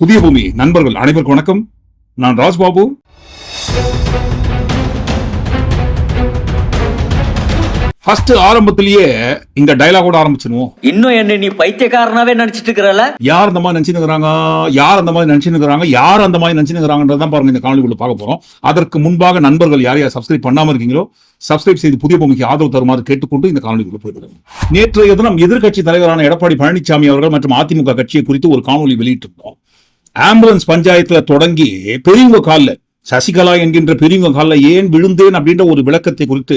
புதிய பூமி. நண்பர்கள் அனைவருக்கும் வணக்கம். நான் ராஜ்பாபு. ஃபர்ஸ்ட் ஆரம்பத்திலேயே இங்க டயலாகோட ஆரம்பிச்சிருவோம். இன்னும் என்ன நீ பைத்தியக்காரனாவே நினைச்சிட்டு இருக்கிறல யார் அந்த மாதிரி நினைச்சுக்கிறாங்க யார் அந்த மாதிரி நினைச்சுக்கிறாங்க யார் அந்த மாதிரி நினைச்சுக்கிறாங்கன்றதான் பாருங்க இந்த காணொலிக்குள்ள பார்க்க போறோம். அதற்கு முன்பாக நண்பர்கள் யார் யார் சப்ஸ்கிரைப் பண்ணாம இருக்கீங்களோ சப்ஸ்கிரைப் செய்து புதிய பூமிக்கு ஆதரவு தருமாறு கேட்டுக்கொண்டு இந்த காணொலிக்குள்ள போயிடுறோம் நேற்றைய தினம் எதிர்க்கட்சி தலைவரான எடப்பாடி பழனிசாமி அவர்கள் மற்றும் அதிமுக கட்சியை குறித்து ஒரு காணொலி வெளியிட்டிருந்தோம். ஆம்புலன்ஸ் பஞ்சாயத்துல தொடங்கி பெரியவங்க காலில் சசிகலா என்கின்ற பெரியவங்க காலில் ஏன் விழுந்தேன் அப்படின்ற ஒரு விளக்கத்தை குறித்து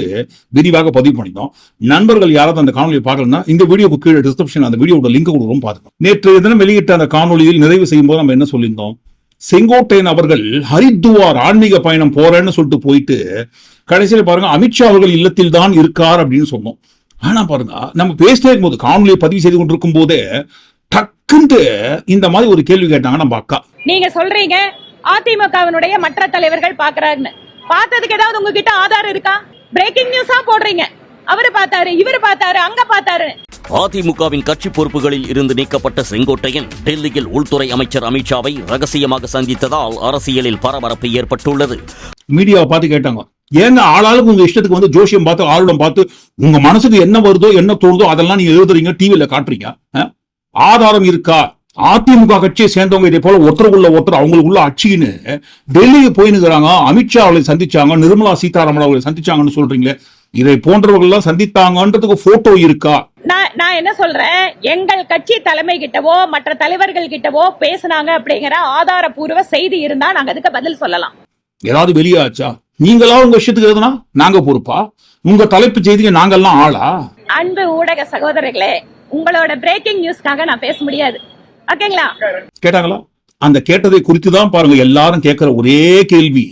விரிவாக பதிவு பண்ணிட்டோம். நண்பர்கள் யாராவது அந்த காணொலியை பார்க்கலன்னா இந்த வீடியோக்கு கீழே டிஸ்கிரிப்ஷன் அந்த வீடியோட லிங்க் கொடுக்கும் பாருங்க நேற்றைய தினம் வெளியிட்ட அந்த காணொலியில் நிறைவு செய்யும் போது நம்ம என்ன சொல்லியிருந்தோம்? செங்கோட்டையன் அவர்கள் ஹரித்துவார் ஆன்மீக பயணம் போறேன்னு சொல்லிட்டு போயிட்டு கடைசியில் பாருங்க அமித்ஷா அவர்கள் இல்லத்தில் தான் இருக்கார் அப்படின்னு சொன்னோம். ஆனா பாருங்க நம்ம பேசிட்டே இருக்கும்போது காணொலியை பதிவு செய்து கொண்டிருக்கும் போதே டக்குன்ட்டு இந்த மாதிரி ஒரு கேள்வி கேட்டாங்க நம்ம அக்கா. நீங்க சொல்றீங்க அதிமுகவினுடைய மற்ற தலைவர்கள் பாக்குறாங்கன்னு பார்த்ததுக்கு ஏதாவது உங்ககிட்ட ஆதாரம் இருக்கா? பிரேக்கிங் நியூஸா போடுறீங்க. அவரு பார்த்தாரு இவரு பார்த்தாரு அங்க பார்த்தாரு. அதிமுகவின் கட்சி பொறுப்புகளில் இருந்து நீக்கப்பட்ட செங்கோட்டையன் டெல்லியில் உள்துறை அமைச்சர் அமித்ஷாவை ரகசியமாக சந்தித்ததால் அரசியலில் பரபரப்பு ஏற்பட்டுள்ளது. மீடியாவை பார்த்து கேட்டாங்க. ஏங்க ஆளாளுக்கு உங்க இஷ்டத்துக்கு வந்து ஜோசியம் பார்த்து ஆளுடம் பார்த்து உங்க மனசுக்கு என்ன வருதோ என்ன தோணுதோ அதெல்லாம் நீங்க எழுதுறீங்க டிவியில காட்டுறீங்க? ஆதாரம் இருக்கா? அதிமுக கட்சியை சேர்ந்தவங்க இதே போல ஒருத்தருக்குள்ள ஒருத்தர் அவங்களுக்குள்ள அச்சின்னு டெல்லிக்கு போயினுக்கிறாங்க அமித்ஷா அவளை சந்திச்சாங்க நிர்மலா சீதாராமன் அவர்களை சந்திச்சாங்கன்னு சொல்றீங்களே இதை போன்றவர்கள் எல்லாம் சந்தித்தாங்கன்றதுக்கு போட்டோ இருக்கா? நான் நான் என்ன சொல்றேன்? எங்கள் கட்சி தலைமை கிட்டவோ மற்ற தலைவர்கள் கிட்டவோ பேசுனாங்க அப்படிங்கிற ஆதாரபூர்வ செய்தி இருந்தா நாங்க அதுக்கு பதில் சொல்லலாம். ஏதாவது வெளியாச்சா நீங்களா உங்க இஷ்டத்துக்கு எழுதுனா நாங்க பொறுப்பா? உங்க தலைப்பு செய்திக்கு நாங்கெல்லாம் ஆளா? அன்பு ஊடக சகோதரர்களே உங்களோட பிரேக்கிங் நியூஸ்க்காக நான் பேச முடியாது. ஓகேங்களா? கேட்டாங்களா? அந்த கேட்டதை குறித்து தான் பாருங்க எல்லாரும் கேட்கிற ஒரே கேள்வி.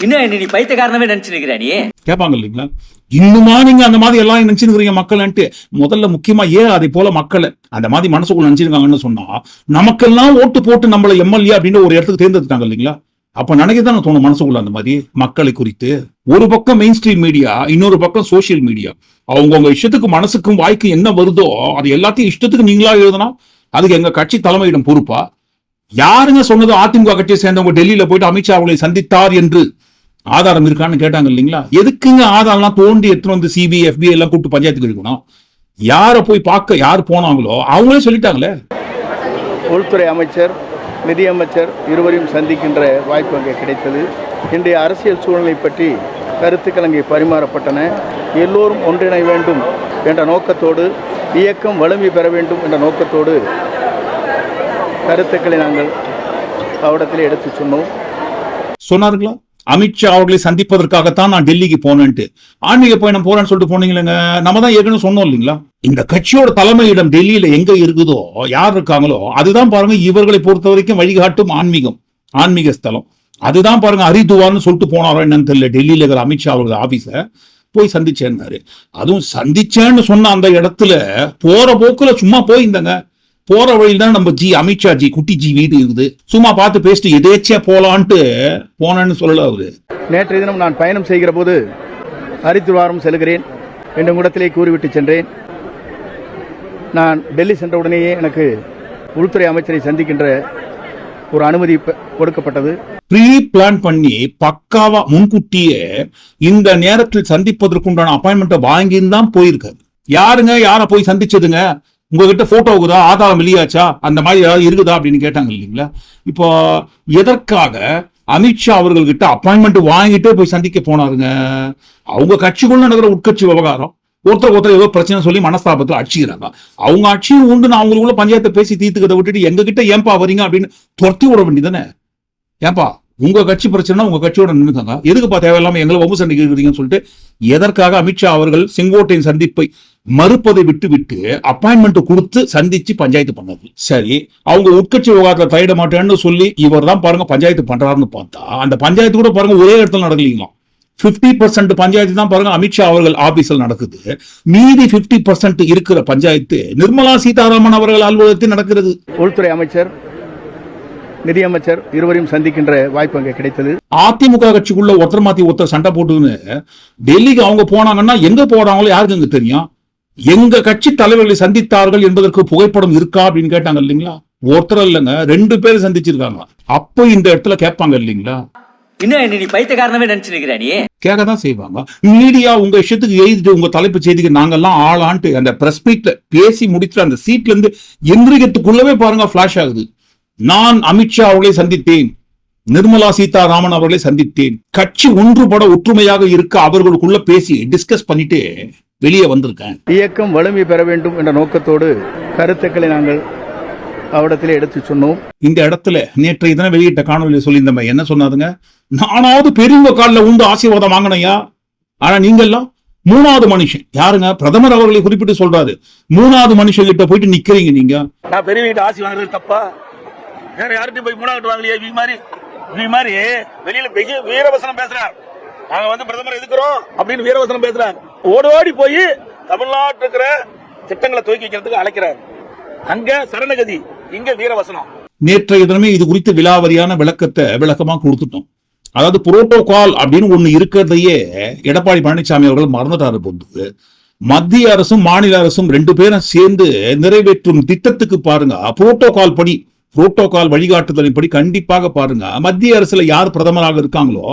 இன்னும் என்ன நீ பைத்தியக்காரனாவே நினைச்சிட்டு இருக்கிற நீ? கேட்பாங்க இல்லைங்களா? இன்னுமா நீங்க அந்த மாதிரி எல்லாம் நினைச்சுக்கிறீங்க மக்கள்ன்ட்டு? முதல்ல முக்கியமா ஏன் அதை போல மக்களை அந்த மாதிரி மனசுக்குள்ள நினைச்சிருக்காங்கன்னு சொன்னா நமக்கெல்லாம் ஓட்டு போட்டு நம்மள எம்எல்ஏ அப்படின்னு ஒரு இடத்துக்கு தேர்ந்தெடுத்தாங்க இல்லைங்களா? அப்ப நினைக்கதானே தோணும் மனசுக்குள்ள அந்த மாதிரி? மக்களை குறித்து. ஒரு பக்கம் மெயின் ஸ்ட்ரீம் மீடியா இன்னொரு பக்கம் சோசியல் மீடியா அவங்கவுங்க இஷ்டத்துக்கு மனசுக்கும் வாய்க்கும் என்ன வருதோ அது எல்லாத்தையும் இஷ்டத்துக்கு நீங்களா எழுதுனா அதுக்கு எங்க கட்சி தலைமையிடம் பொறுப்பா? யாருங்க சொன்னது அதிமுக கட்சியை சேர்ந்தவங்க டெல்லியில போயிட்டு அமித்ஷா அவர்களை சந்தித்தார் என்று? ஆதாரம் இருக்கான்னு கேட்டாங்க இல்லைங்களா? எதுக்குங்க ஆதாரம்லாம் தோண்டி எடுத்துட்டு வந்து சிபிஐ எஃபிஐ எல்லாம் கூப்பிட்டு பஞ்சாயத்துக்கு இருக்கணும் யாரை போய் பார்க்க யார் போனாங்களோ அவங்களே சொல்லிட்டாங்களே. உள்துறை அமைச்சர் நிதியமைச்சர் இருவரையும் சந்திக்கின்ற வாய்ப்பு அங்கே கிடைத்தது. இன்றைய அரசியல் சூழ்நிலை பற்றி கருத்துக்கள் அங்கே பரிமாறப்பட்டன. எல்லோரும் ஒன்றிணை வேண்டும் என்ற நோக்கத்தோடு இயக்கம் வலிமை பெற வேண்டும் என்ற நோக்கத்தோடு கருத்துக்களை நாங்கள் அவடத்தில் எடுத்து சொன்னோம். சொன்னார்களா? அமித்ஷா அவர்களை சந்திப்பதற்காகத்தான் நான் டெல்லிக்கு போனேன்ட்டு. ஆன்மீக பயணம் போறேன்னு சொல்லிட்டு போனீங்களேங்க. நம்ம தான் ஏற்கனவே சொன்னோம் இல்லைங்களா? இந்த கட்சியோட தலைமையிடம் டெல்லியில எங்க இருக்குதோ யார் இருக்காங்களோ அதுதான் பாருங்க இவர்களை பொறுத்த வரைக்கும் வழிகாட்டும் ஆன்மீகம் ஆன்மீக ஸ்தலம். அதுதான் பாருங்க ஹரிதுவார்னு சொல்லிட்டு போனாரோ என்னன்னு தெரியல. டெல்லியில இருக்கிற அமித்ஷா அவர்கள் ஆபீஸ போய் சந்திச்சேன்னாரு. அதுவும் சந்திச்சேன்னு சொன்ன அந்த இடத்துல போற போக்குல சும்மா போயிருந்தங்க. போற வழியில் தான் நம்ம ஜி அமித்ஷா ஜி குட்டி ஜி வீடு இருக்குது. சும்மா பார்த்து பேசிட்டு எதேச்சியா போலான்ட்டு போனேன்னு சொல்லல அவரு. நேற்றைய தினம் நான் பயணம் செய்கிற போது ஹரித்துவாரம் செல்கிறேன். என்று இடத்திலே கூறிவிட்டு சென்றேன். நான் டெல்லி சென்ற உடனேயே எனக்கு உள்துறை அமைச்சரை சந்திக்கின்ற ஒரு அனுமதி கொடுக்கப்பட்டது. ப்ரீ பிளான் பண்ணி பக்காவா முன்கூட்டியே இந்த நேரத்தில் சந்திப்பதற்குண்டான அப்பாயின்மெண்ட்டை வாங்கின்னு தான் போயிருக்காரு. யாருங்க? யாரை போய் சந்திச்சதுங்க? உங்ககிட்ட போட்டோ இருக்குதா ஆதாரம் வெளியாச்சா அந்த மாதிரி ஏதாவது இருக்குதா அப்படின்னு கேட்டாங்க இல்லைங்களா? இப்போ எதற்காக அமித்ஷா அவர்கள்கிட்ட அப்பாயின்மெண்ட் வாங்கிட்டே போய் சந்திக்க போனாருங்க? அவங்க கட்சிக்குள்ள நடக்கிற உட்கட்சி விவகாரம். ஒருத்தர் ஒருத்தர் ஏதோ பிரச்சனை சொல்லி மனஸ்தாபத்தில் அடிச்சுக்கிறாங்க. அவங்க அட்சியும் உண்டு நான் அவங்களுக்குள்ள பஞ்சாயத்தை பேசி தீர்த்துக்கிறத விட்டுட்டு எங்க கிட்ட ஏன்பா வரீங்க அப்படின்னு துரத்தி விட வேண்டியதானே ஏன்பா உங்க கட்சி பிரச்சனை உங்க கட்சியோட நின்றுக்காங்க எதுக்குப்பா தேவையில்லாம எங்களை வம்பு சண்டைக்கு இருக்கிறீங்கன்னு சொல்லிட்டு எதற்காக அமித்ஷா அவர்கள் செங்கோட்டையின் சந்திப்பை மறுப்பதை விட்டு விட்டு அப்பாயின்மெண்ட் கொடுத்து சந்திச்சு பஞ்சாயத்து பண்ணது. சரி அவங்க உட்கட்சி விவகாரத்தை தலையிட மாட்டேன்னு சொல்லி இவர் தான் பாருங்க பஞ்சாயத்து பண்றாருன்னு பார்த்தா அந்த பஞ்சாயத்து கூட பாருங்க ஒரே இடத்துல நடக்கலீங்களாம். 50% பர்சன்ட் பஞ்சாயத்து தான் பாருங்க அமித்ஷா அவர்கள் ஆபீஸில் நடக்குது. மீதி 50% பர்சன்ட் இருக்கிற பஞ்சாயத்து நிர்மலா சீதாராமன் அவர்கள் அலுவலகத்தில் நடக்கிறது. உள்துறை அமைச்சர் நிதியமைச்சர் இருவரையும் சந்திக்கின்ற வாய்ப்பு அங்கே கிடைத்தது. அதிமுக கட்சிக்குள்ள ஒருத்தர் மாத்தி ஒருத்தர் சண்டை போட்டுன்னு டெல்லிக்கு அவங்க போனாங்கன்னா எங்க போறாங்களோ யாருக்கு தெரியும்? எங்க கட்சி தலைவர்களை சந்தித்தார்கள் என்பதற்கு புகைப்படம் இருக்கா அப்படின்னு கேட்டாங்க இல்லைங்களா? ஒருத்தர் இல்லைங்க ரெண்டு பேரும் சந்திச்சிருக்காங்க. அப்ப இந்த இடத்துல கேட்பாங்க இல்லைங்களா? கேட்க தான் செய்வாங்க. மீடியா உங்க இஷ்டத்துக்கு எழுதிட்டு உங்க தலைப்பு செய்திக்கு நாங்கெல்லாம் ஆளான்ட்டு அந்த பிரஸ் மீட்ல பேசி முடிச்சுட்டு அந்த சீட்ல இருந்து எந்திரிக்கிறதுக்குள்ளவே பாருங்க ஃபிளாஷ் ஆகுது. நான் அமித்ஷா அவர்களை சந்தித்தேன். நிர்மலா சீதாராமன் அவர்களை சந்தித்தேன். கட்சி ஒன்றுபட ஒற்றுமையாக இருக்க அவர்களுக்குள்ள பேசி டிஸ்கஸ் பண்ணிட்டு வெளியே வந்திருக்கேன். இயக்கம் வலிமை பெற வேண்டும் என்ற நோக்கத்தோடு கருத்துக்களை நாங்கள் அவரிடத்திலே எடுத்து சொன்னோம். இந்த இடத்துல நேற்றைய தினம் வெளியிட்ட காணொலியில் சொல்லியிருந்தோம் என்ன சொன்னாதுங்க நானாவது பெரியவங்க காலில் உண்டு ஆசீர்வாதம் வாங்கினையா ஆனா நீங்க எல்லாம் மூணாவது மனுஷன். யாருங்க? பிரதமர் அவர்களை குறிப்பிட்டு சொல்றாரு. மூணாவது மனுஷன் கிட்ட போயிட்டு நிக்கிறீங்க நீங்க. நான் பெரியவங்கிட்ட ஆசி வாங்குறது தப்பா? வேற யார்கிட்டயும் போய் மூணாவது வாங்கலையே? இவங்க மாதிரி இவங்க மாதிரி வெளியில பெரிய வீரவசனம் பேசுறாங்க நாங்க வந்து பிரதமர் எதுக்குறோம் அப்படின்னு வீரவசனம் பேசுறாங்க ஓடோடி போய் தமிழ்நாட்டு இருக்கிற திட்டங்களை துவக்கி வைக்கிறதுக்கு அழைக்கிறார். அங்க சரணகதி இங்க வீரவசனம். நேற்றைய தினமே இது குறித்து விலாவரியான விளக்கத்தை விளக்கமா கொடுத்துட்டோம். அதாவது புரோட்டோகால் அப்படின்னு ஒண்ணு இருக்கிறதையே எடப்பாடி பழனிசாமி அவர்கள் மறந்துட்டாரு போது மத்திய அரசும் மாநில அரசும் ரெண்டு பேரும் சேர்ந்து நிறைவேற்றும் திட்டத்துக்கு பாருங்க புரோட்டோகால் படி புரோட்டோகால் வழிகாட்டுதலின்படி கண்டிப்பாக பாருங்க. மத்திய அரசுல யார் பிரதமராக இருக்காங்களோ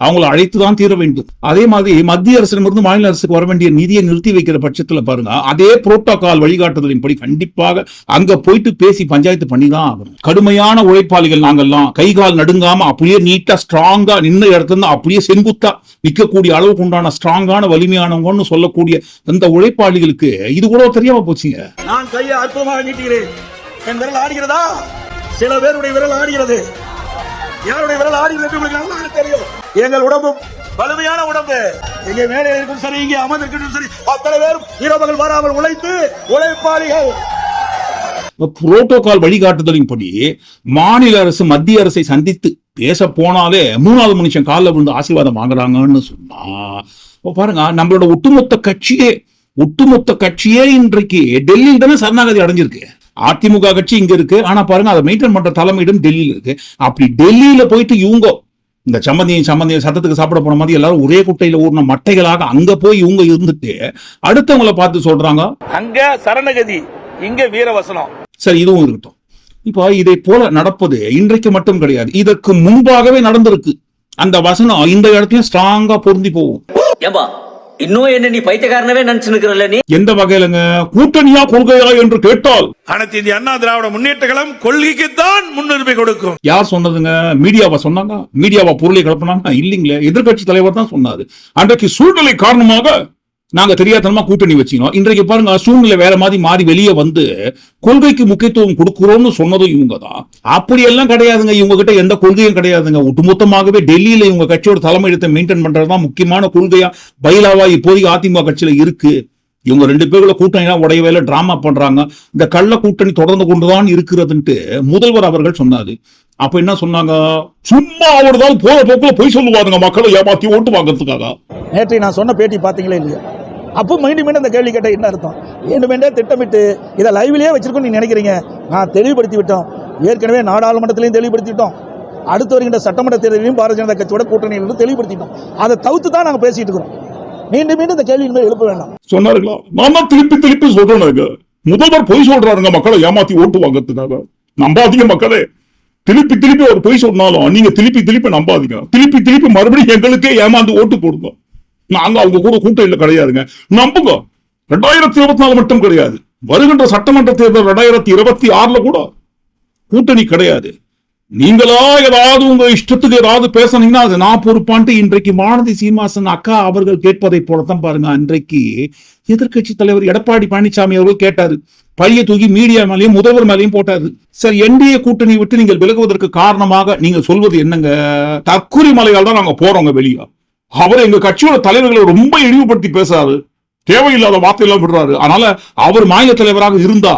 அவங்கள அழைத்து தான் தீர வேண்டும். அதே மாதிரி மத்திய அரசிடமிருந்து மாநில அரசுக்கு வர வேண்டிய நிதியை நிறுத்தி வைக்கிற பட்சத்துல பாருங்க அதே புரோட்டோகால் வழிகாட்டுதலின்படி கண்டிப்பாக அங்க போயிட்டு பேசி பஞ்சாயத்து பண்ணி தான் ஆகணும். கடுமையான உழைப்பாளிகள் நாங்கெல்லாம் கை கால் நடுங்காம அப்படியே நீட்டா ஸ்ட்ராங்கா நின்ன இடத்துல இருந்து அப்படியே செங்குத்தா நிக்கக்கூடிய அளவுக்கு உண்டான ஸ்ட்ராங்கான வலிமையானவங்கன்னு சொல்லக்கூடிய அந்த உழைப்பாளிகளுக்கு இது கூட தெரியாம போச்சுங்க. நான் கையை அற்புதமாக நீட்டுகிறேன். என் விரல் ஆடுகிறதா? சில பேருடைய விரல் ஆடுகிறது யாருடைய விரல் ஆடுகிறது என்று உங்களுக்கு நல்லா தெரியும். எங்கள் உடம்பு வலிமையான உடம்பு. இங்க மேலே இருக்கும் சரி இங்கே அமர்ந்திருக்கட்டும் சரி. அத்தனை பேரும் இரவுகள் வராமல் உழைத்து உழைப்பாளிகள். புரோட்டோகால் வழிகாட்டுதலின்படி மாநில அரசு மத்திய அரசை சந்தித்து பேச போனாலே மூணாவது மனுஷன் காலில் விழுந்து ஆசீர்வாதம் வாங்குறாங்கன்னு சொன்னா பாருங்க நம்மளோட ஒட்டுமொத்த கட்சியே ஒட்டுமொத்த கட்சியே இன்றைக்கு டெல்லியில் தானே சரணாகதி அடைஞ்சிருக்கு. அதிமுக கட்சி இங்க இருக்கு. ஆனா பாருங்க அதை மெயின்டைன் பண்ற தலைமையிடம் டெல்லியில இருக்கு. அப்படி டெல்லியில போயிட்டு இவங்க இந்த சம்மந்தியும் சம்மந்தியும் சத்தத்துக்கு சாப்பிட போன மாதிரி எல்லாரும் ஒரே குட்டையில ஊர்ன மட்டைகளாக அங்க போய் இவங்க இருந்துட்டு அடுத்தவங்கள பார்த்து சொல்றாங்க. அங்க சரணகதி இங்க வீரவசனம். சரி இதுவும் இருக்கட்டும். இப்போ இதை போல நடப்பது இன்றைக்கு மட்டும் கிடையாது. இதற்கு முன்பாகவே நடந்திருக்கு. அந்த வசனம் இந்த இடத்துலயும் ஸ்ட்ராங்கா பொருந்தி போகும். ஏம்பா இன்னும் என்ன நீ பைத்தியக்காரனவே நினைச்சுக்கிறல்ல நீ? எந்த வகையிலங்க? கூட்டணியா கொள்கையா என்று கேட்டால்? அனைத்து இந்திய அண்ணா திராவிட முன்னேற்ற கழகம் கொள்கைக்குத்தான் முன்னுரிமை கொடுக்கும். யார் சொன்னதுங்க? மீடியாவா சொன்னாங்க மீடியாவா பொருளை கிளப்பினாங்க இல்லைங்களே. எதிர்க்கட்சி தலைவர் தான் சொன்னாரு. அன்றைக்கு சூழ்நிலை காரணமாக நாங்க தெரியாதனமா கூட்டணி வச்சுக்கணும் இன்றைக்கு பாருங்க சூழ்நிலை வேற மாதிரி மாறி வெளியே வந்து கொள்கைக்கு முக்கியத்துவம் கொடுக்குறோம்னு சொன்னதும் இவங்க தான் அப்படியெல்லாம் கிடையாதுங்க இவங்க கிட்ட எந்த கொள்கையும் கிடையாதுங்க. ஒட்டுமொத்தமாகவே டெல்லியில இவங்க கட்சியோட தலைமையிடத்தை மெயின்டைன் பண்றதுதான் முக்கியமான கொள்கையா பயிலாவா இப்போதைக்கு அதிமுக கட்சியில இருக்கு. இவங்க ரெண்டு பேருக்குள்ள கூட்டணிலாம் உடையவேல டிராமா பண்றாங்க. இந்த கள்ள கூட்டணி தொடர்ந்து கொண்டுதான் இருக்கிறதுன்ட்டு முதல்வர் அவர்கள் சொன்னாரு. அப்ப என்ன சொன்னாங்க? சும்மா அவர்தான் போற போக்குல போய் சொல்லுவாருங்க மக்களை ஏமாத்தி ஓட்டு வாங்குறதுக்காக. நேற்று நான் சொன்ன பேட்டி பார்த்தீங்களே இல்லையா? அப்போ மீண்டும் மீண்டும் இந்த கேள்வி கேட்ட என்ன அர்த்தம்? வேண்டுமென்றே திட்டமிட்டு இதை லைவ்லயே வச்சிருக்கோம்னு நீங்க நினைக்கிறீங்க? நான் தெளிவுபடுத்தி விட்டோம். ஏற்கனவே நாடாளுமன்றத்திலையும் தெளிவுபடுத்தி விட்டோம். அடுத்து வருகின்ற சட்டமன்ற தேர்தலையும் பாரதிய ஜனதா கட்சியோட கூட்டணியிலிருந்து தெளிவுபடுத்திட்டோம் அதை தவிர்த்து தான் நாங்கள் பேசிட்டு இருக்கிறோம். மீண்டும் மீண்டும் இந்த கேள்வி எழுப்ப வேண்டாம். சொன்னாருங்களா நான் தான் திருப்பி திருப்பி சொல்றேனுங்க முதல்வர் பொய் சொல்றாருங்க மக்களை ஏமாத்தி ஓட்டு வாங்குறதுக்காக. நம்பாதீங்க மக்களே. திருப்பி திருப்பி அவர் பொய் சொன்னாலும் நீங்க திருப்பி திருப்பி நம்பாதீங்க. திருப்பி திருப்பி மறுபடியும் எங்களுக்கே ஏமாந்து ஓட்டு போடுங்க. நாங்க அவங்க கூட கூட்டணியில கிடையாதுங்க. நம்புங்க. ரெண்டாயிரத்தி இருபத்தி நாலு மட்டும் கிடையாது. வருகின்ற சட்டமன்ற தேர்தல் ரெண்டாயிரத்தி இருபத்தி ஆறுல கூட கூட்டணி கிடையாது. நீங்களா ஏதாவது உங்க இஷ்டத்துக்கு ஏதாவது பேசுனீங்கன்னா அது நான் பொறுப்பான்ட்டு இன்றைக்கு வானதி சீனிவாசன் அக்கா அவர்கள் கேட்பதை போலத்தான் பாருங்க. அன்றைக்கு எதிர்க்கட்சி தலைவர் எடப்பாடி பழனிசாமி அவர்கள் கேட்டாரு. பழைய தூக்கி மீடியா மேலையும் முதல்வர் மேலையும் போட்டாரு. சார் என்டிஏ கூட்டணி விட்டு நீங்கள் விலகுவதற்கு காரணமாக நீங்க சொல்வது என்னங்க? தற்கூரி மலையால் தான் நாங்க போறோங்க வெளியே. அவர் எங்க கட்சியோட தலைவர்களை ரொம்ப இழிவுபடுத்தி பேசாரு தேவையில்லாத வார்த்தையெல்லாம் விடுறாரு. அதனால அவர் மாநில தலைவராக இருந்தா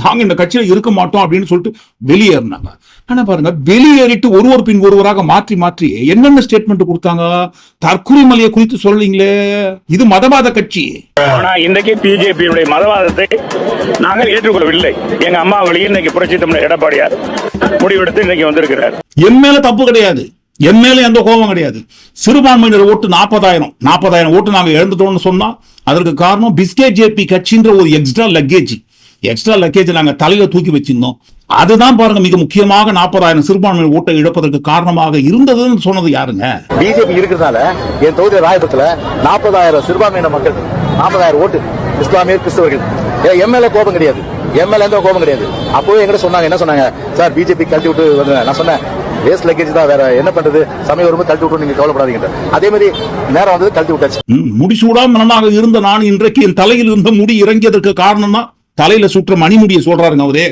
நாங்க இந்த கட்சியில இருக்க மாட்டோம் அப்படின்னு சொல்லிட்டு வெளியேறினாங்க. ஆனா பாருங்க வெளியேறிட்டு ஒருவர் பின் ஒருவராக மாற்றி மாற்றி என்னென்ன ஸ்டேட்மெண்ட் கொடுத்தாங்க? தற்கொலை மலையை குறித்து சொல்லீங்களே இது மதவாத கட்சி. ஆனா இன்றைக்கு பிஜேபியுடைய மதவாதத்தை நாங்கள் ஏற்றுக்கொள்ளவில்லை. எங்க அம்மா வழியில் இன்னைக்கு புரட்சி தமிழர் எடப்பாடியார் முடிவெடுத்து இன்னைக்கு வந்திருக்கிறார். என் மேல தப்பு கிடையாது. என் மேல எந்த கோபம் கிடையாது. சிறுபான்மையினர் ஓட்டு நாற்பதாயிரம் நாற்பதாயிரம் ஓட்டு நாங்க இழந்துட்டோம்னு சொன்னா அதற்கு காரணம் பிஸ்கே ஜேபி கட்சின்ற ஒரு எக்ஸ்ட்ரா லக்கேஜ் எக்ஸ்ட்ரா லக்கேஜ் நாங்க தலையில தூக்கி வச்சிருந்தோம். அதுதான் பாருங்க மிக முக்கியமாக நாற்பதாயிரம் சிறுபான்மை ஓட்டை இழப்பதற்கு காரணமாக இருந்ததுன்னு சொன்னது யாருங்க? பிஜேபி இருக்கிறதுனால என் தொகுதி ராயபுரத்துல நாற்பதாயிரம் சிறுபான்மையின மக்கள் நாற்பதாயிரம் ஓட்டு இஸ்லாமியர் கிறிஸ்தவர்கள். எம்எல்ஏ கோபம் கிடையாது. எம்எல்ஏ எந்த கோபம் கிடையாது. அப்போவே எங்கிட்ட சொன்னாங்க என்ன சொன்னாங்க? சார் பிஜேபி கழட்டி விட்டு வந்து நான் சொன்னேன் வேஸ்ட் லக்கேஜ் தான் வேற என்ன பண்றது? சமயம் வரும்போது கழட்டி விட்டு நீங்க கவலைப்படாதீங்க அதே மாதிரி நேரம் வந்தது கழட்டி விட்டாச்சு. ம், முடிசூடா மன்னனாக இருந்த நான் இன்றைக்கு என் தலையில் இருந்த முடி இறங்கியதற்கு காரணம் தான் தலையில சுற்ற மணிமுடியை சொல்றாருங்க அவரே.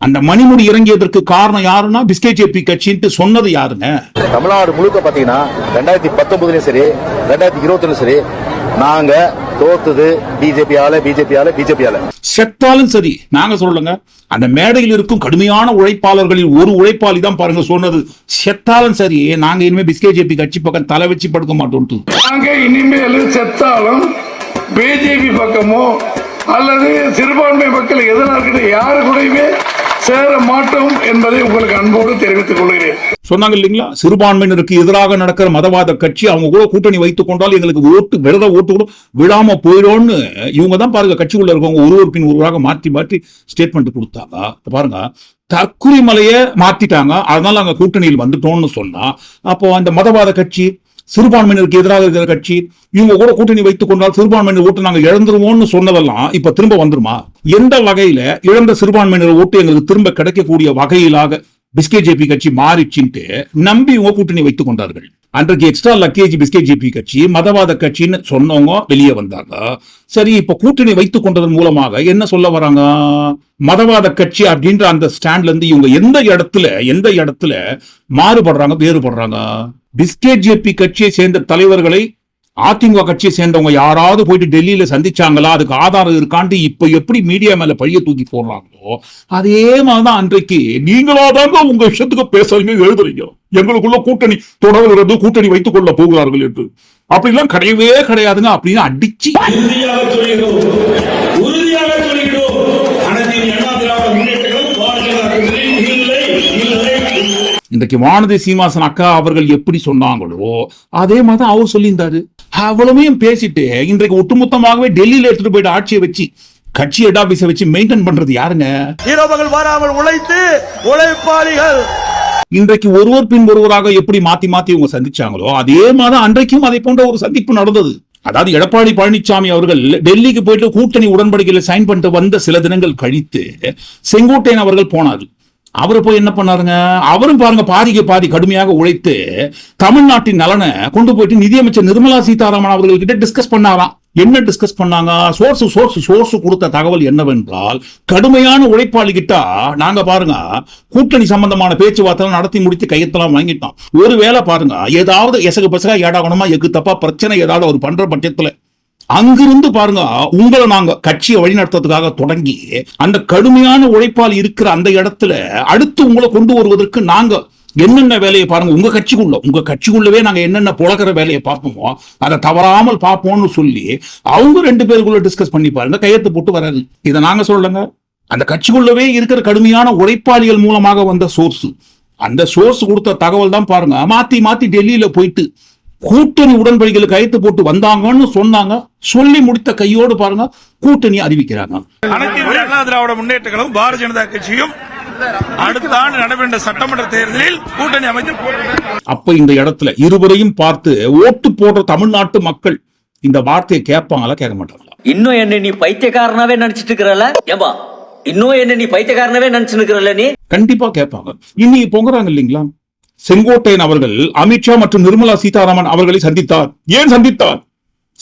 அந்த மணிமுடி இறங்கியதற்கு காரணம் யாருன்னா பிஸ்கே ஜேபி கட்சின்ட்டு சொன்னது யாருங்க? தமிழ்நாடு முழுக்க பாத்தீங்கன்னா ரெண்டாயிரத்தி பத்தொன்பதுலயும் சரி ரெண்டாயிரத்தி இருபத்திலும் சரி நாங்க தோத்தது பிஜேபியால பிஜேபியால பிஜேபியால. செத்தாலும் சரி நாங்க சொல்லுங்க அந்த மேடையில் இருக்கும் கடுமையான உழைப்பாளர்களில் ஒரு உழைப்பாளி தான் பாருங்க சொன்னது. செத்தாலும் சரி நாங்க இனிமே பிஸ்கே ஜேபி கட்சி பக்கம் தலை வச்சு படுக்க மாட்டோம்ட்டு நாங்க இனிமேல் செத்தாலும் பிஜேபி பக்கமோ அல்லது சிறுபான்மை மக்கள் எதிராக யாரு கூடயுமே சேர மாட்டோம் என்பதை உங்களுக்கு அன்போடு தெரிவித்துக் கொள்கிறேன். சொன்னாங்க இல்லைங்களா? சிறுபான்மையினருக்கு எதிராக நடக்கிற மதவாத கட்சி அவங்க கூட கூட்டணி வைத்துக் கொண்டால் எங்களுக்கு ஓட்டு விரத ஓட்டு கூட விழாம போயிடும்னு இவங்க தான் பாருங்க கட்சிக்குள்ள இருக்கவங்க ஒருவர் பின் ஒருவராக மாற்றி மாற்றி ஸ்டேட்மெண்ட் கொடுத்தாங்க. பாருங்க தற்குறி மலையை மாத்திட்டாங்க. அதனால அங்க கூட்டணியில் வந்துட்டோம்னு சொன்னா அப்போ அந்த மதவாத கட்சி சிறுபான்மையினருக்கு எதிராக இருக்கிற கட்சி இவங்க கூட கூட்டணி வைத்துக் கொண்டால் சிறுபான்மையினர் ஓட்டு நாங்க இழந்துருவோம்னு சொன்னதெல்லாம் இப்ப திரும்ப வந்துருமா? எந்த வகையில இழந்த சிறுபான்மையினர் ஓட்டு எங்களுக்கு திரும்ப கிடைக்கக்கூடிய வகையிலாக பிஸ்கே ஜேபி கட்சி மாறிச்சுன்ட்டு நம்பி இவங்க கூட்டணி வைத்துக் கொண்டார்கள்? அன்றைக்கு எக்ஸ்ட்ரா லக்கேஜ் பிஸ்கே ஜேபி கட்சி மதவாத கட்சின்னு சொன்னவங்க வெளியே வந்தாங்க. சரி இப்ப கூட்டணி வைத்துக் கொண்டதன் மூலமாக என்ன சொல்ல வராங்க? மதவாத கட்சி அப்படின்ற அந்த ஸ்டாண்ட்ல இருந்து இவங்க எந்த இடத்துல எந்த இடத்துல மாறுபடுறாங்க வேறுபடுறாங்க? பிஸ்கே ஜேபி கட்சியை சேர்ந்த தலைவர்களை அதிமுக கட்சியை சேர்ந்தவங்க யாராவது போயிட்டு டெல்லியில சந்திச்சாங்களா? அதுக்கு ஆதாரம் இருக்கான்ட்டு இப்ப எப்படி மீடியா மேல பழிய தூக்கி போடுறாங்களோ அதே மாதிரிதான் அன்றைக்கு நீங்களா தாங்க உங்க இஷ்டத்துக்கு பேசுறீங்க எழுதுறீங்க. எங்களுக்குள்ள கூட்டணி தொடர்கிறது கூட்டணி வைத்துக் கொள்ள போகிறார்கள் என்று. அப்படிலாம் கிடையவே கிடையாதுங்க. அப்படின்னு அடிச்சு உறுதியாக இன்றைக்கு வானதி சீனிவாசன் அக்கா அவர்கள் எப்படி சொன்னாங்களோ அதே மாதிரி அவர் சொல்லியிருந்தாரு. அவ்வளவையும் பேசிட்டு இன்றைக்கு ஒட்டுமொத்தமாகவே டெல்லியில எடுத்துட்டு போயிட்டு ஆட்சியை வச்சு கட்சி ஹெட் ஆபீஸை வச்சு மெயின்டைன் பண்றது யாருங்க? இரவுகள் வராமல் உழைத்து உழைப்பாளிகள். இன்றைக்கு ஒருவர் பின் ஒருவராக எப்படி மாத்தி மாத்தி இவங்க சந்திச்சாங்களோ அதே மாதிரி அன்றைக்கும் அதை போன்ற ஒரு சந்திப்பு நடந்தது. அதாவது எடப்பாடி பழனிசாமி அவர்கள் டெல்லிக்கு போயிட்டு கூட்டணி உடன்படிக்கையில சைன் பண்ணிட்டு வந்த சில தினங்கள் கழித்து செங்கோட்டையன் அவர்கள் போனார். அவர் போய் என்ன பண்ணாருங்க? அவரும் பாருங்க பாதிக்கு பாதி கடுமையாக உழைத்து தமிழ்நாட்டின் நலனை கொண்டு போயிட்டு நிதியமைச்சர் நிர்மலா சீதாராமன் அவர்கள்கிட்ட டிஸ்கஸ் பண்ணாராம். என்ன டிஸ்கஸ் பண்ணாங்க? சோர்ஸ் சோர்ஸ் சோர்ஸ் கொடுத்த தகவல் என்னவென்றால் கடுமையான உழைப்பாளி கிட்ட நாங்க பாருங்க கூட்டணி சம்பந்தமான பேச்சுவார்த்தை நடத்தி முடித்து கையெழுத்தெல்லாம் வாங்கிட்டோம். ஒருவேளை பாருங்க ஏதாவது எசகு பசகா ஏடாகணுமா எக்கு தப்பா பிரச்சனை ஏதாவது அவர் பண்ற பட்சத்துல அங்கிருந்து பாருங்க உங்களை நாங்க கட்சியை வழிநடத்துறதுக்காக தொடங்கி அந்த கடுமையான உழைப்பால் இருக்கிற அந்த இடத்துல அடுத்து உங்களை கொண்டு வருவதற்கு நாங்க என்னென்ன வேலையை பாருங்க உங்க கட்சிக்குள்ள உங்க கட்சிக்குள்ளவே நாங்க என்னென்ன புழக்கிற வேலையை பார்ப்போமோ அதை தவறாமல் பார்ப்போம்னு சொல்லி அவங்க ரெண்டு பேருக்குள்ள டிஸ்கஸ் பண்ணி பாருங்க கையெழுத்து போட்டு வராது இதை நாங்க சொல்லுங்க அந்த கட்சிக்குள்ளவே இருக்கிற கடுமையான உழைப்பாளிகள் மூலமாக வந்த சோர்ஸ் அந்த சோர்ஸ் கொடுத்த தகவல் தான் பாருங்க மாத்தி மாத்தி டெல்லியில போயிட்டு கூட்டணி உடன்படிக்கையில் கையெழுத்து போட்டு வந்தாங்கன்னு சொன்னாங்க. சொல்லி முடித்த கையோடு பாருங்க கூட்டணி அறிவிக்கிறாங்க. அனைத்து அண்ணா திராவிட முன்னேற்ற கழகம் பாரதிய ஜனதா கட்சியும் அடுத்த ஆண்டு நடைபெற்ற சட்டமன்ற தேர்தலில் கூட்டணி போட்டியிட்டார். அப்ப இந்த இடத்துல இருவரையும் பார்த்து ஓட்டு போடுற தமிழ்நாட்டு மக்கள் இந்த வார்த்தையை கேட்பாங்களா கேட்க மாட்டாங்களா? இன்னும் என்ன நீ பைத்தியக்காரனாவே நினைச்சிட்டு இருக்கிறல? ஏம்பா இன்னும் என்ன நீச்சு பைத்தியக்காரனாவே நினைச்சு நிக்கிறல்ல நீ? கண்டிப்பா கேட்பாங்க. இன்னைக்கு பொங்குறாங்க இல்லைங்களா? செங்கோட்டையன் அவர்கள் அமித்ஷா மற்றும் நிர்மலா சீதாராமன் அவர்களை சந்தித்தார். ஏன் சந்தித்தார்?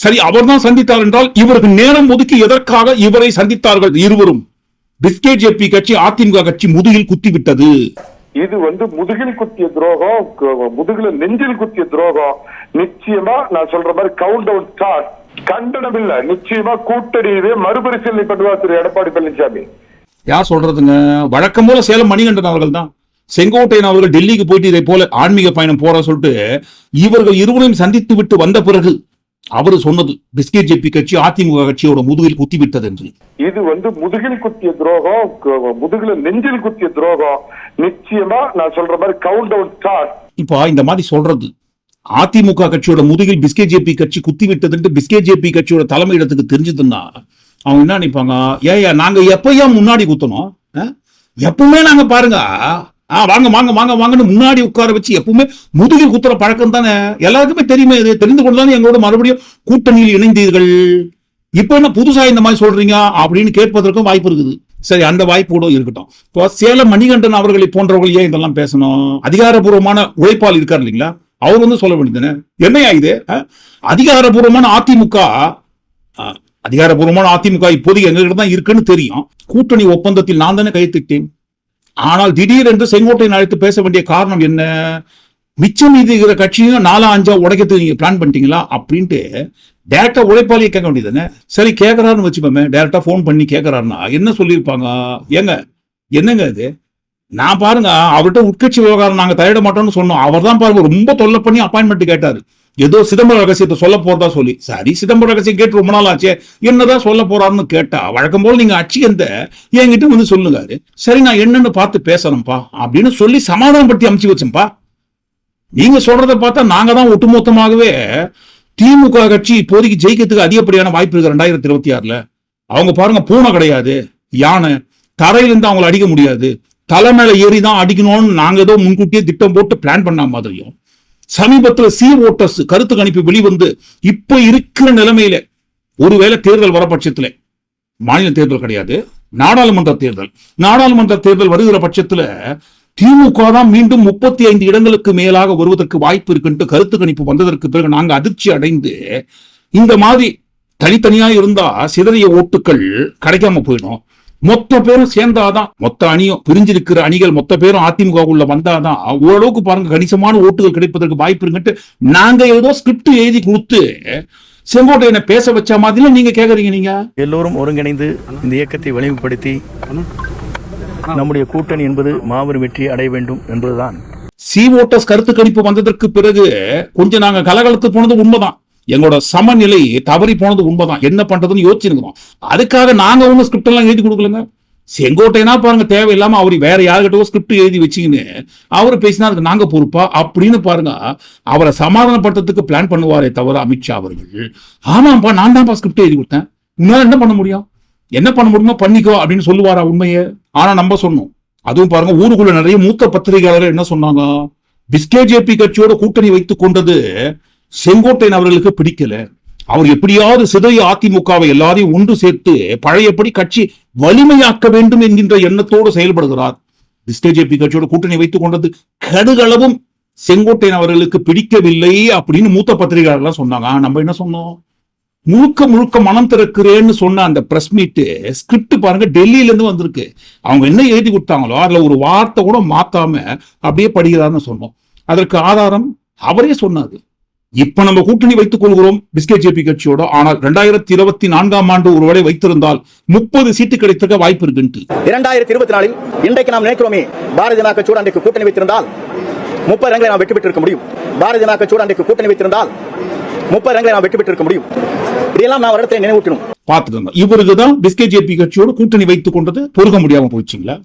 சரி அவர்தான் சந்தித்தார் என்றால் இவருக்கு நேரம் ஒதுக்கி எதற்காக இவரை சந்தித்தார்கள் இருவரும்? பிஸ்கே ஜேபி கட்சி அதிமுக கட்சி முதுகில் குத்திவிட்டது. இது வந்து முதுகில் குத்திய துரோகம் முதுகுல நெஞ்சில் குத்திய துரோகம். நிச்சயமா நான் சொல்ற மாதிரி கவுண்ட் டவுன் ஸ்டார்ட் கண்டனம் இல்ல. நிச்சயமா கூட்டணி இது மறுபரிசீலனை பண்ணுவார் திரு எடப்பாடி பழனிசாமி. யார் சொல்றதுங்க? வழக்கம் போல சேலம் மணிகண்டன் அவர்கள் தான் செங்கோட்டையன் அவர்கள் டெல்லிக்கு போயிட்டு இதை போல ஆன்மீக பயணம் போற சொல்லிட்டு இவர்கள் இருவரையும் சந்தித்து விட்டு வந்த பிறகு அவர் சொன்னது பிஸ்கெட் ஜேபி கட்சி அதிமுக கட்சியோட முதுகில் குத்தி விட்டது என்று. இது வந்து முதுகில் குத்திய துரோகம் முதுகுல நெஞ்சில் குத்திய துரோகம். நிச்சயமா நான் சொல்ற மாதிரி கவுண்ட் டவுன் ஸ்டார்ட் இப்போ இந்த மாதிரி சொல்றது அதிமுக கட்சியோட முதுகில் பிஸ்கே ஜேபி கட்சி குத்தி விட்டதுன்ட்டு பிஸ்கே ஜேபி கட்சியோட தலைமையிடத்துக்கு தெரிஞ்சதுன்னா அவங்க என்ன நினைப்பாங்க ஏயா நாங்க எப்பயா முன்னாடி குத்தணும்? எப்பவுமே நாங்க பாருங்க ஆ வாங்க வாங்க வாங்க வாங்கன்னு முன்னாடி உட்கார வச்சு எப்பவுமே முதுகில் குத்துற பழக்கம் தானே? எல்லாருக்குமே தெரியுமே இது தெரிந்து கொண்டு தானே எங்களோட மறுபடியும் கூட்டணியில் இணைந்தீர்கள். இப்ப என்ன புதுசா இந்த மாதிரி சொல்றீங்க அப்படின்னு கேட்பதற்கும் வாய்ப்பு இருக்குது. சரி அந்த வாய்ப்போட இருக்கட்டும். இப்போ சேலம் மணிகண்டன் அவர்களை போன்றவர்கள் ஏன் இதெல்லாம் பேசணும்? அதிகாரபூர்வமான உழைப்பால் இருக்கார் இல்லைங்களா? அவர் வந்து சொல்ல வேண்டியதுன்னு என்னையா இது? அஹ்? அதிமுக அதிகாரபூர்வமான அதிமுக இப்போதைக்கு எங்ககிட்ட தான் இருக்குன்னு தெரியும். கூட்டணி ஒப்பந்தத்தில் நான் தானே கையெழுத்திட்டேன் ஆனால் திடீரென்று செங்கோட்டையன் அழைத்து பேச வேண்டிய காரணம் என்ன? மிச்சம் மீதி இருக்கிற கட்சியும் நாலா அஞ்சா உடைக்கிறதுக்கு நீங்க பிளான் பண்ணிட்டீங்களா? அப்படின்ட்டு டேரக்டா உழைப்பாளியை கேட்க வேண்டியதுதானே? சரி கேட்கறாருன்னு வச்சுப்போமே டேரக்டா ஃபோன் பண்ணி கேட்கறாருன்னா என்ன சொல்லியிருப்பாங்க? ஏங்க என்னங்க இது? நான் பாருங்க அவர்கிட்ட உட்கட்சி விவகாரம் நாங்க தலையிட மாட்டோம்னு சொன்னோம். அவர் தான் பாருங்க ரொம்ப தொல்லை பண்ணி அப்பாயின்மெண்ட் கேட்டாரு. ஏதோ சிதம்பரம் ரகசியத்தை சொல்ல போறதா சொல்லி. சரி சிதம்பரம் ரகசியம் கேட்டு ரொம்ப நாள் ஆச்சு. என்னதான் சொல்ல போறாருன்னு கேட்டா வழக்கம் போல நீங்க அச்சு எந்த என்கிட்ட வந்து சொல்லுங்க சரி நான் என்னன்னு பார்த்து பேசணும்ப்பா அப்படின்னு சொல்லி சமாதானப்படுத்தி அமுச்சு வச்சேன்ப்பா. நீங்க சொல்றத பார்த்தா நாங்க தான் ஒட்டுமொத்தமாகவே திமுக கட்சி இப்போதைக்கு ஜெயிக்கிறதுக்கு அதிகப்படியான வாய்ப்பு இருக்கு ரெண்டாயிரத்தி இருபத்தி ஆறுல. அவங்க பாருங்க பூனை கிடையாது. யானை தரையிலிருந்து அவங்களை அடிக்க முடியாது. தலை மேல ஏறி தான் அடிக்கணும்னு நாங்க ஏதோ முன்கூட்டியே திட்டம் போட்டு பிளான் பண்ண மாதிரியும் சமீபத்துல சி ஓட்டர்ஸ் கருத்து கணிப்பு வெளிவந்து இப்ப இருக்கிற நிலைமையில ஒருவேளை தேர்தல் வர பட்சத்துல மாநில தேர்தல் கிடையாது நாடாளுமன்ற தேர்தல். நாடாளுமன்ற தேர்தல் வருகிற பட்சத்துல திமுக தான் மீண்டும் முப்பத்தி ஐந்து இடங்களுக்கு மேலாக வருவதற்கு வாய்ப்பு இருக்குன்ட்டு கருத்து கணிப்பு வந்ததற்கு பிறகு நாங்க அதிர்ச்சி அடைந்து இந்த மாதிரி தனித்தனியா இருந்தா சிதறிய ஓட்டுகள் கிடைக்காம போயிடும். மொத்த பேரும் சேர்ந்தாதான் மொத்த அணியும் பிரிஞ்சிருக்கிற அணிகள் மொத்த பேரும் அதிமுக உள்ள வந்தாதான் ஓரளவுக்கு பாருங்க கணிசமான ஓட்டுகள் கிடைப்பதற்கு வாய்ப்பு இருக்குன்ட்டு நாங்க ஏதோ ஸ்கிரிப்ட் எழுதி கொடுத்து செங்கோட்டையனை பேச வச்ச மாதிரி நீங்க கேக்குறீங்க நீங்க? எல்லோரும் ஒருங்கிணைந்து இந்த இயக்கத்தை வலிமைப்படுத்தி நம்முடைய கூட்டணி என்பது மாபெரும் வெற்றியை அடைய வேண்டும் என்பதுதான். சி ஓட்டர்ஸ் கருத்து கணிப்பு வந்ததற்கு பிறகு கொஞ்சம் நாங்க கலகலத்து போனது உண்மைதான். எங்களோட சமநிலை தவறி போனது உண்மைதான். என்ன பண்றதுன்னு யோசிச்சிருக்கிறோம் அதுக்காக நாங்க ஒன்றும் ஸ்கிரிப்ட் எல்லாம் எழுதி கொடுக்கலங்க. செங்கோட்டைனா பாருங்க தேவையில்லாம அவர் வேற யாருக்கிட்டவோ ஸ்கிரிப்ட் எழுதி வச்சுக்கின்னு அவர் பேசினா அதுக்கு நாங்க பொறுப்பா? அப்படின்னு பாருங்க அவரை சமாதானப்படுத்துறதுக்கு பிளான் பண்ணுவாரே தவிர அமித்ஷா அவர்கள். ஆமாப்பா நான் தான்ப்பா ஸ்கிரிப்ட் எழுதி கொடுத்தேன். உன்னால என்ன பண்ண முடியும்? என்ன பண்ண முடியுமோ பண்ணிக்கோ அப்படின்னு சொல்லுவாரா உண்மையை? ஆனா நம்ம சொன்னோம். அதுவும் பாருங்க ஊருக்குள்ள நிறைய மூத்த பத்திரிகையாளர்கள் என்ன சொன்னாங்க? பிஸ்கே ஜேபி கட்சியோட கூட்டணி வைத்துக் கொண்டது செங்கோட்டையன் அவர்களுக்கு பிடிக்கல. அவர் எப்படியாவது சிதைய அதிமுகவை எல்லாரையும் ஒன்று சேர்த்து பழையபடி கட்சி வலிமையாக்க வேண்டும் என்கின்ற எண்ணத்தோடு செயல்படுகிறார். கட்சியோட கூட்டணி வைத்துக் கொண்டது கடுகளவும் செங்கோட்டையன் அவர்களுக்கு பிடிக்கவில்லை அப்படின்னு மூத்த பத்திரிகையாளர்லாம் சொன்னாங்க. நம்ம என்ன சொன்னோம்? முழுக்க முழுக்க மனம் திறக்கிறேன்னு சொன்ன அந்த பிரஸ் மீட் ஸ்கிரிப்ட் பாருங்க டெல்லியில இருந்து வந்திருக்கு. அவங்க என்ன எழுதி கொடுத்தாங்களோ அதுல ஒரு வார்த்தை கூட மாத்தாம அப்படியே படிக்கிறார்னு சொன்னோம். அதற்கு ஆதாரம் அவரே சொன்னாரு. இப்ப நம்ம கூட்டணி வைத்துக் கொள்கிறோம் பிஸ்கே ஜேபி கட்சியோட. ஆனால் ரெண்டாயிரத்தி இருபத்தி நான்காம் ஆண்டு ஒருவேளை வைத்திருந்தால் முப்பது சீட்டு கிடைத்திருக்க வாய்ப்பு இருக்குன்ட்டு. இரண்டாயிரத்தி இருபத்தி நாலில் இன்றைக்கு நாம் நினைக்கிறோமே பாரதிய ஜனதா கட்சியோடு அன்றைக்கு கூட்டணி வைத்திருந்தால் முப்பது ரங்களை நாம் வெற்றி பெற்றிருக்க முடியும். பாரதிய ஜனதா கட்சியோடு அன்றைக்கு கூட்டணி வைத்திருந்தால் முப்பது ரங்களை நாம் வெற்றி பெற்றிருக்க முடியும். இதையெல்லாம் நாம் இடத்தை நினைவூட்டணும். பார்த்துக்கோங்க. இவருக்கு தான் பிஸ்கே ஜேபி கட்சியோடு கூட்டணி வைத்துக் கொண்டது பொறுக்க முடியாம போச்சுங்களா?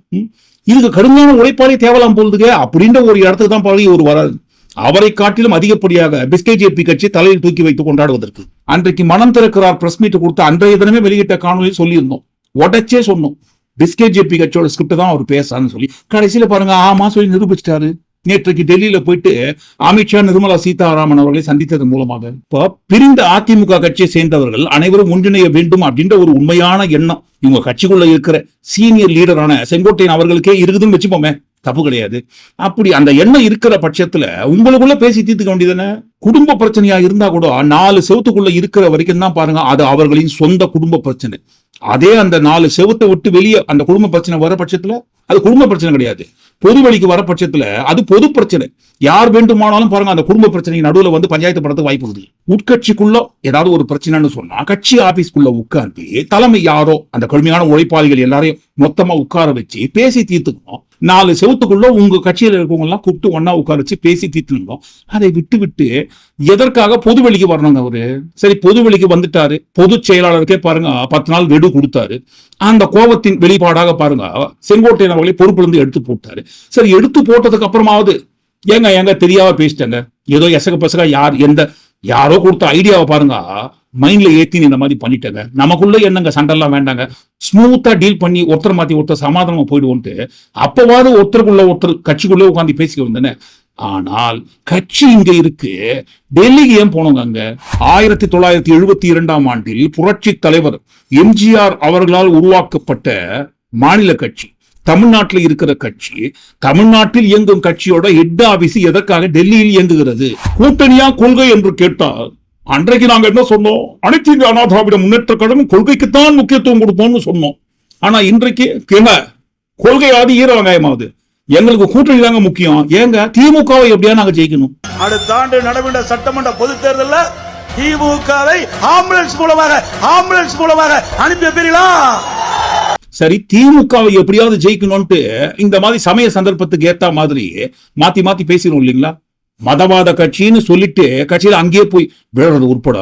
இதுக்கு கடுமையான உழைப்பாளி தேவலாம் போகுதுங்க அப்படின்ற ஒரு இடத்துக்கு தான் பழகி ஒரு வராது அவரை காட்டிலும் அதிகப்படியாக பிஸ்கே ஜேபி கட்சி தலையில் தூக்கி வைத்து கொண்டாடுவதற்கு. அன்றைக்கு மனம் திறக்கிறார் பிரஸ் மீட் கொடுத்து அன்றைய தினமே வெளியிட்ட காணொலி சொல்லியிருந்தோம். உடச்சே சொன்னோம். பிஸ்கே ஜேபி கட்சியோட ஸ்கிரிப்ட் தான் அவர் பேசான்னு சொல்லி. கடைசியில பாருங்க ஆமா சொல்லி நிரூபிச்சிட்டாரு. நேற்றைக்கு டெல்லியில போயிட்டு அமித்ஷா நிர்மலா சீதாராமன் அவர்களை சந்தித்தது மூலமாக. இப்போ பிரிந்த அதிமுக கட்சியை சேர்ந்தவர்கள் அனைவரும் ஒன்றிணைய வேண்டும் அப்படின்ற ஒரு உண்மையான எண்ணம் இவங்க கட்சிக்குள்ள இருக்கிற சீனியர் லீடரான செங்கோட்டையன் அவர்களுக்கே இருக்குதுன்னு வச்சுப்போமே. தப்பு கிடையாது. அப்படி அந்த எண்ணம் இருக்கிற பட்சத்துல உங்களுக்குள்ள பேசி தீர்த்துக்க வேண்டியதுதானே? குடும்ப பிரச்சனையா இருந்தா கூட நாலு செவத்துக்குள்ள இருக்கிற வரைக்கும் தான் பாருங்க அது அவர்களின் சொந்த குடும்ப பிரச்சனை. அதே அந்த நாலு செவத்தை விட்டு வெளியே அந்த குடும்ப பிரச்சனை வர பட்சத்துல அது குடும்ப பிரச்சனை கிடையாது. பொது வழிக்கு வர பட்சத்துல அது பொது பிரச்சனை. யார் வேண்டுமானாலும் பாருங்க அந்த குடும்ப பிரச்சனைக்கு நடுவில் வந்து பஞ்சாயத்து படத்துக்கு வாய்ப்பு இருக்குது. உட்கட்சிக்குள்ள ஏதாவது ஒரு பிரச்சனைன்னு சொன்னா கட்சி ஆபீஸ்க்குள்ள உட்கார்ந்து தலைமை யாரோ அந்த கடுமையான உழைப்பாளிகள் எல்லாரையும் மொத்தமா உட்கார வச்சு பேசி தீர்த்துக்கணும். நாலு செவத்துக்குள்ள உங்க கட்சியில இருக்கவங்க எல்லாம் கூப்பிட்டு ஒன்னா உட்கார வச்சு பேசி தீர்த்துக்கணும். அதை விட்டு விட்டு எதற்காக பொது வெளிக்கு வரணுங்க அவரு? சரி பொது வெளிக்கு வந்துட்டாரு. பொது செயலாளருக்கே பாருங்க பத்து நாள் வெடு கொடுத்தாரு. அந்த கோபத்தின் வெளிப்பாடாக பாருங்க செங்கோட்டையன் அவர்களை பொறுப்பிலிருந்து எடுத்து போட்டாரு. சரி எடுத்து போட்டதுக்கு அப்புறமாவது ஏங்க ஏங்க தெரியாம பேசிட்டேங்க. ஏதோ எசக பசக யார் எந்த யாரோ கொடுத்த ஐடியாவை பாருங்க. மைண்ட்ல ஏத்தி இந்த மாதிரி பண்ணிட்டேங்க. நமக்குள்ள என்னங்க சண்டெல்லாம் வேண்டாங்க. ஸ்மூத்தா டீல் பண்ணி ஒருத்தர் மாத்தி ஒருத்தர் சமாதானமா போயிடுவோன்ட்டு அப்பவாது ஒருத்தருக்குள்ள ஒருத்தர் கட்சிக்குள்ளே உட்காந்து பேசிக்க வந்தேனே. ஆனால் கட்சி இங்க இருக்கு. டெல்லிக்கு ஏன் போனோங்க அங்க ஆயிரத்தி தொள்ளாயிரத்தி எழுபத்தி இரண்டாம் ஆண்டில் புரட்சி தலைவர் எம்ஜிஆர் அவர்களால் உருவாக்கப்பட்ட மாநில கட்சி தமிழ்நாட்டில் இருக்கிற கட்சி தமிழ்நாட்டில் இயங்கும் கட்சியோட ஹெட் ஆபீஸ் எதற்காக டெல்லியில் இயங்குகிறது? கூட்டணியா கொள்கை என்று கேட்டால் அன்றைக்கு நாங்க என்ன சொன்னோம்? அனைத்து இந்திய அண்ணா திராவிட முன்னேற்ற கழகம் கொள்கைக்குத்தான் முக்கியத்துவம் கொடுப்போம்னு சொன்னோம். ஆனா இன்றைக்கு என்ன கொள்கையாவது ஈர வெங்காயமாவது எங்களுக்கு கூட்டணி தாங்க முக்கியம். ஏங்க திமுகவை எப்படியா நாங்க ஜெயிக்கணும்? அடுத்த ஆண்டு நடைபெற்ற சட்டமன்ற பொதுத் தேர்தலில் திமுகவை ஆம்புலன்ஸ் மூலமாக ஆம்புலன்ஸ் மூலமாக அனுப்பி வைப்பீர்களா? சரி திமுகவை எப்படியாவது ஜெயிக்கணும்ட்டு இந்த மாதிரி சமய சந்தர்ப்பத்துக்கு ஏத்த மாதிரி மாத்தி மாத்தி பேசிடும் இல்லைங்களா? மதவாத கட்சின்னு சொல்லிட்டு கட்சியில அங்கேயே போய் விழுறது உட்பட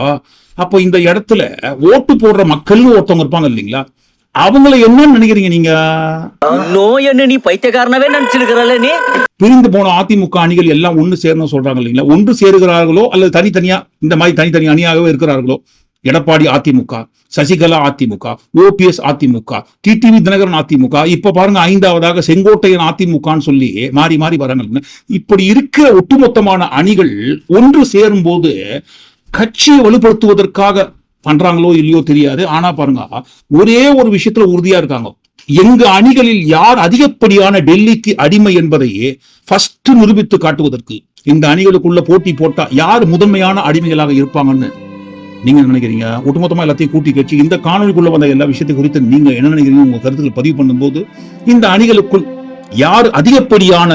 அப்போ இந்த இடத்துல ஓட்டு போடுற மக்கள்னு ஒருத்தவங்க இருப்பாங்க இல்லைங்களா? அவங்கள என்னன்னு நினைக்கிறீங்க நீங்க? இன்னும் என்ன நீ பைத்தியக்காரனவே நினைச்சிருக்கிறல்ல நீ? பிரிந்து போன அதிமுக அணிகள் எல்லாம் ஒன்று சேரணும் சொல்றாங்க இல்லைங்களா? ஒன்று சேருகிறார்களோ அல்லது தனித்தனியா இந்த மாதிரி தனித்தனி அணியாகவே இருக்கிறார்களோ? எடப்பாடி அதிமுக சசிகலா அதிமுக ஓபிஎஸ் அதிமுக டிடிவி தினகரன் அதிமுக இப்ப பாருங்க ஐந்தாவதாக செங்கோட்டையன் அதிமுகன்னு சொல்லி மாறி மாறி வராங்க இப்படி இருக்கிற ஒட்டுமொத்தமான அணிகள் ஒன்று சேரும் போது கட்சியை வலுப்படுத்துவதற்காக பண்றாங்களோ இல்லையோ தெரியாது. ஆனா பாருங்க ஒரே ஒரு விஷயத்துல உறுதியா இருக்காங்க. எங்க அணிகளில் யார் அதிகப்படியான டெல்லிக்கு அடிமை என்பதையே ஃபர்ஸ்ட் நிரூபித்து காட்டுவதற்கு இந்த அணிகளுக்குள்ள போட்டி போட்டா யார் முதன்மையான அடிமைகளாக இருப்பாங்கன்னு நீங்க என்ன நினைக்கிறீங்க? ஒட்டுமொத்தமா எல்லாத்தையும் கூட்டி கட்சி இந்த காணொலிக்குள்ள வந்த எல்லா விஷயத்தை குறித்து நீங்க என்ன நினைக்கிறீங்க? உங்க கருத்துக்கள் பதிவு பண்ணும்போது இந்த அணிகளுக்குள் யார் அதிகப்படியான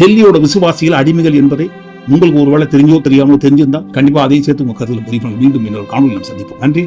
டெல்லியோட விசுவாசிகள் அடிமைகள் என்பதை உங்களுக்கு ஒருவேளை தெரிஞ்சோ தெரியாமலோ தெரிஞ்சிருந்தா கண்டிப்பா அதையும் சேர்த்து உங்க கருத்துல பதிவு பண்ணுங்க மீண்டும் இன்னொரு காணொலி நாம் சந்திப்போம். நன்றி.